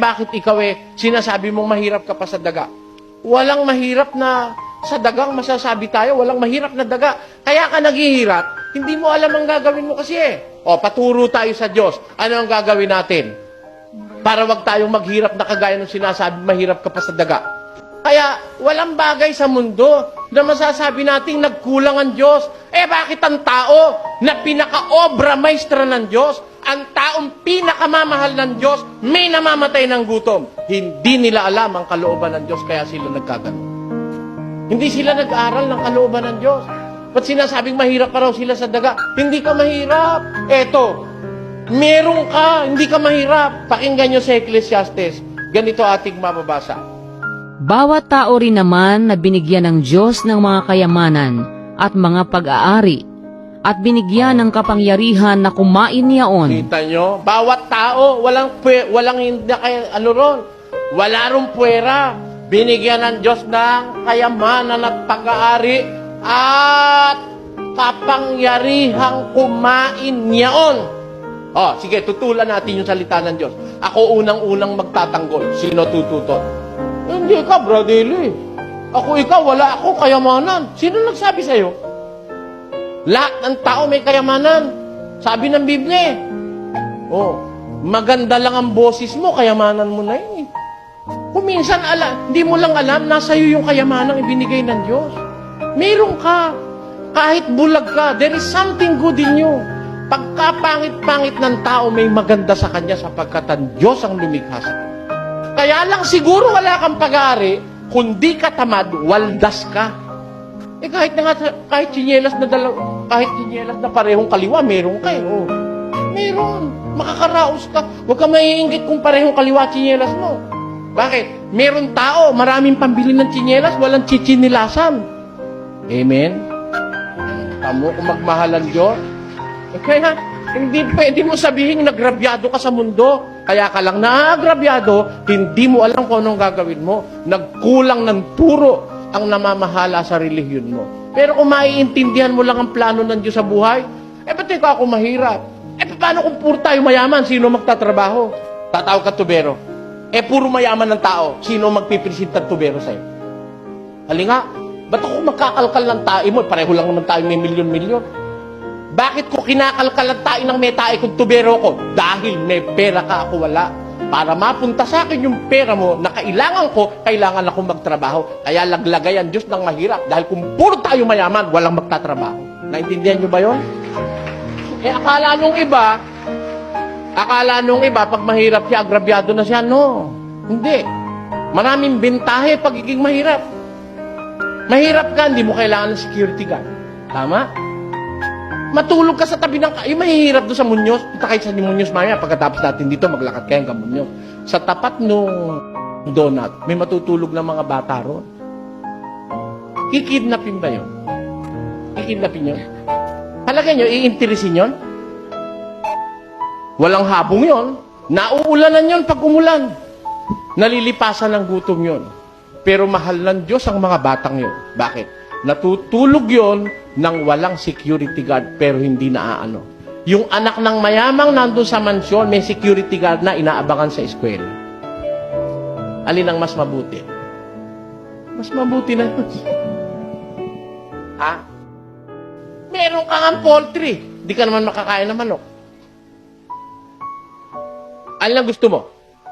bakit ikaw eh, sinasabi mong mahirap ka pa sa daga? Walang mahirap na sa dagang masasabi tayo, walang mahirap na daga. Kaya ka naghihirap, hindi mo alam ang gagawin mo kasi eh. O, paturo tayo sa Diyos. Ano ang gagawin natin? Para wag tayong maghirap na kagaya ng sinasabi, mahirap ka pa sa daga. Kaya, walang bagay sa mundo na masasabi nating nagkulang ang Diyos. Eh, bakit ang tao na pinaka-obra maestra ng Diyos, ang taong pinakamamahal ng Diyos, may namamatay ng gutom? Hindi nila alam ang kalooban ng Diyos, kaya sila nagkagano. Hindi sila nag-aral ng kalooban ng Diyos. Ba't sinasabing mahirap pa raw sila sa daga? Hindi ka mahirap. Eto, meron ka, hindi ka mahirap. Pakinggan nyo sa Ecclesiastes. Ganito ating mababasa. Bawat tao rin naman na binigyan ng Diyos ng mga kayamanan at mga pag-aari at binigyan ng kapangyarihan na kumain niyaon. Kita nyo? Bawat tao, walang, walang hindi kay, ano ron, wala rong puwera. Binigyan ng Diyos ng kayamanan at pag-aari at kapangyarihang kumain niyaon. Oh, sige, tutulan natin yung salita ng Diyos. Ako unang-unang magtatanggol. Sino tututot? Hindi ka, Bradley. Ako ikaw, wala ako kayamanan. Sino nagsabi sa'yo? Lahat ng tao may kayamanan. Sabi ng Biblia eh. Oh, maganda lang ang boses mo, kayamanan mo na yun eh. Kung minsan ala, hindi mo lang alam, nasa iyo yung kayamanang ibinigay ng Diyos. Meron ka. Kahit bulag ka, there is something good in you. Pagka pangit-pangit ng tao, may maganda sa kanya sapagkat ang Diyos ang lumikha sa kanya. Kaya lang siguro wala kang pag-aari, kundi ka tamad, waldas ka. Eh kahit na nga, kahit sinyelas na dalaw, kahit sinyelas na parehong kaliwa, meron ka. Oh. Meron. Makakaraos ka. Huwag ka maiinggit kung parehong kaliwa sinyelas mo. Bakit? Meron tao, maraming pambili ng sinyelas, walang chichinilasan. Amen? Tamo kung magmahal ang Diyos. Eh, kaya, hindi pwede mo sabihin nagrabyado ka sa mundo. Kaya ka lang naagrabyado, hindi mo alam kung anong gagawin mo. Nagkulang ng turo ang namamahala sa relihiyon mo. Pero kung maiintindihan mo lang ang plano ng Diyos sa buhay, eh ba't ikaw ako mahirap? Eh paano kung puro tayo mayaman? Sino magtatrabaho? Tatawag ka tubero. Eh puro mayaman ng tao. Sino magpipresenta ng tubero sa'yo? Halinga, ba't ako magkakalkal ng tae mo? Pareho lang naman tayo may milyon-milyon. Bakit ko kinakalkal ang tae ng may tae kung tubero ko? Dahil may pera ka, ako wala. Para mapunta sa akin yung pera mo na kailangan ko, kailangan ako magtrabaho. Kaya laglagay ang Diyos ng mahirap. Dahil kung puro tayo mayaman, walang magtatrabaho. Naintindihan nyo ba yon? Eh, akala nung iba, akala nung iba, pag mahirap siya, agrabyado na siya. No, hindi. Maraming bentahe pagiging mahirap. Mahirap ka, hindi mo kailangan ng security guard. Tama? Matulog ka sa tabi ng... Yung mahihirap doon sa Munyos. Punta kayo sa Munyos maya. Pagkatapos natin dito, maglakad kayo hanggang Munyos. Sa tapat nung donut, may matutulog ng mga bata ron. Kikidnapin ba yun? Kikidnapin yun? Palagay nyo, iinteresin yun? Walang habong yon. Nauulanan yon pag umulan. Nalilipasan ng gutom yon. Pero mahal ng Diyos ang mga batang yon. Bakit? Natutulog yon ng walang security guard pero hindi naaano. Yung anak ng mayamang nandun sa mansyon, may security guard na inaabangan sa eskwela. Alin ang mas mabuti? Mas mabuti na ha? Meron kang ang poultry. Di ka naman makakain ng manok. Ano lang gusto mo?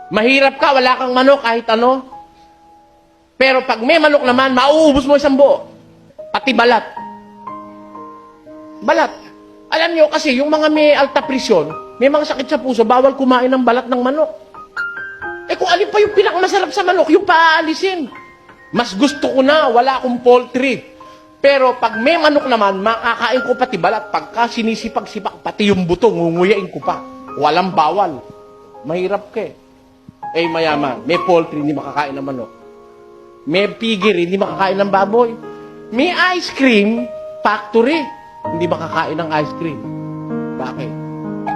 Mahirap ka, wala kang manok kahit ano. Pero pag may manok naman, mauubos mo isang buo. Pati balat. Balat. Alam nyo kasi, yung mga may alta presyon, may mga sakit sa puso, bawal kumain ng balat ng manok. Eh kung alin pa yung pinakamasarap sa manok, yung paaalisin. Mas gusto ko na, wala akong poultry. Pero pag may manok naman, makakain ko pati balat. Pagka sinisipag-sipak, pati yung buto, ngunguyain ko pa. Walang bawal. Mahirap ka eh. Eh, mayaman. May poultry, hindi makakain ng manok. May piggery, hindi makakain ng baboy. May ice cream factory, hindi makakain ng ice cream. Bakit?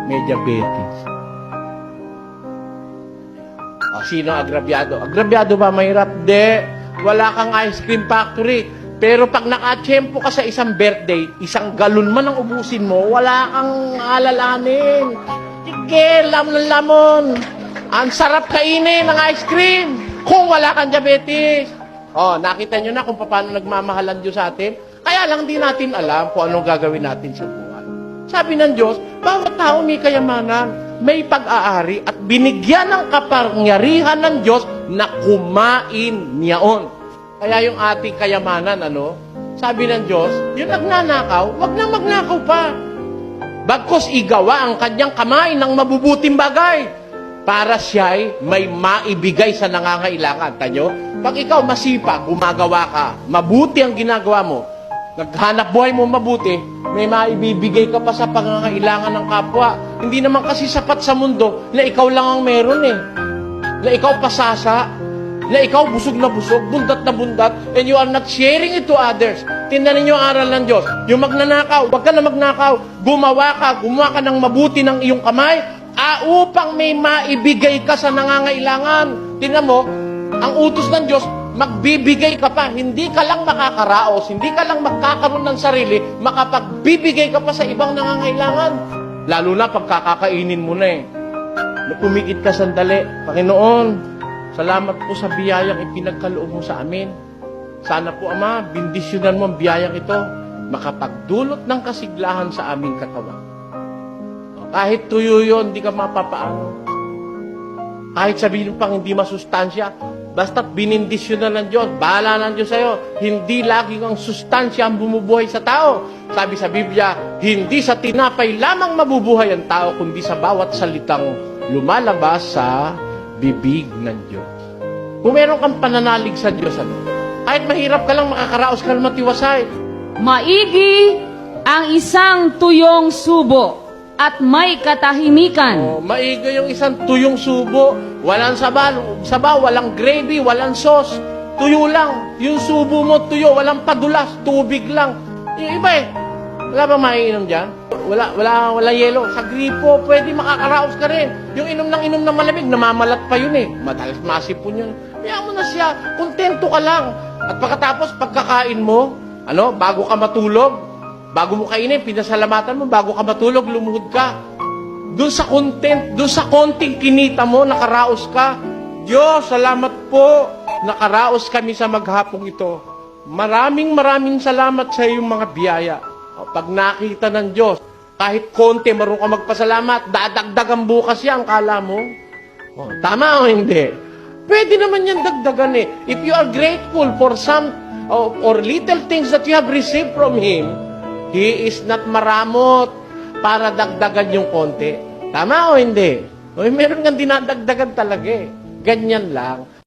May diabetes. O, sino agrabyado? Agrabyado ba mahirap? De, wala kang ice cream factory. Pero pag nakatsyempo ka sa isang birthday, isang galon man ang ubusin mo, wala kang alalanin. Sige, lamon ng lamon. Ang sarap kainin ng ice cream kung wala kang diabetes. Oh, nakita nyo na kung paano nagmamahalan Diyos sa atin. Kaya lang di natin alam kung anong gagawin natin sa buhay. Sabi ng Diyos, bawat tao may kayamanan, may pag-aari at binigyan ng kapangyarihan ng Diyos na kumain niyaon. Kaya yung ating kayamanan, ano? Sabi ng Diyos, yung nagnanakaw, wag na magnakaw pa. Bagkos igawa ang kanyang kamay ng mabubuting bagay para siya'y may maibigay sa nangangailangan. Tanyo, pag ikaw masipag, gumagawa ka, mabuti ang ginagawa mo, naghanap buhay mo mabuti, may maibibigay ka pa sa pangangailangan ng kapwa. Hindi naman kasi sapat sa mundo na ikaw lang ang meron eh. Na ikaw pasasa, na ikaw busog na busog, bundat na bundat, and you are not sharing it to others. Tingnan ninyo ang aral ng Diyos. Yung magnanakaw, wag ka na magnakaw. Gumawa ka, gumawa ka ng mabuti ng iyong kamay, ah, upang may maibigay ka sa nangangailangan. Tingnan mo, ang utos ng Diyos, magbibigay ka pa. Hindi ka lang makakaraos, hindi ka lang magkakaroon ng sarili, makapagbibigay ka pa sa ibang nangangailangan. Lalo na pagkakakainin mo na eh. Na Pumikit ka sandali. Panginoon, salamat po sa biyayang ipinagkaloob mo sa amin. Sana po, Ama, bindisyonan mo ang biyayang ito, makapagdulot ng kasiglahan sa aming katawan. Kahit tuyo yun, di ka mapapaano. Kahit sabihin pang hindi masustansya, basta't binindisyon na ng Diyos, bahala ng Diyos sa'yo. Hindi laging ang sustansya ang bumubuhay sa tao. Sabi sa Biblia, hindi sa tinapay lamang mabubuhay ang tao, kundi sa bawat salitang lumalabas sa bibig ng Diyos. Kung meron kang pananalig sa Diyos, ano? Kahit mahirap ka lang, makakaraos ka matiwasay. Maigi ang isang tuyong subo at may katahimikan. Oh, maiga yung isang tuyong subo. Walang sabaw, sabaw, walang gravy, walang sauce. Tuyo lang. Yung subo mo, tuyo. Walang padulas, tubig lang. Yung iba eh. Wala ba maiinom dyan? Wala, wala, wala yelo. Sa gripo, pwede makakaraos ka rin. Yung inom ng inom ng malamig, namamalat pa yun eh. Madalas masipon yun. Kaya mo na siya, kontento ka lang. At pagkatapos, pagkakain mo, ano, bago ka matulog, bago mo kainin, pinasalamatan mo, bago ka matulog, lumuhod ka. Doon sa content, doon sa konting kinita mo, nakaraos ka. Diyos, salamat po. Nakaraos kami sa maghapong ito. Maraming maraming salamat sa iyong mga biyaya. Pag nakita ng Diyos, kahit konti, marunong ka magpasalamat, dadagdagan bukas yan, kala mo. O, tama o hindi? Pwede naman yan dagdagan eh. If you are grateful for some or, or little things that you have received from Him, He is not maramot para dagdagan yung konti. Tama o hindi? O, meron nga dinadagdagan talaga eh. Ganyan lang.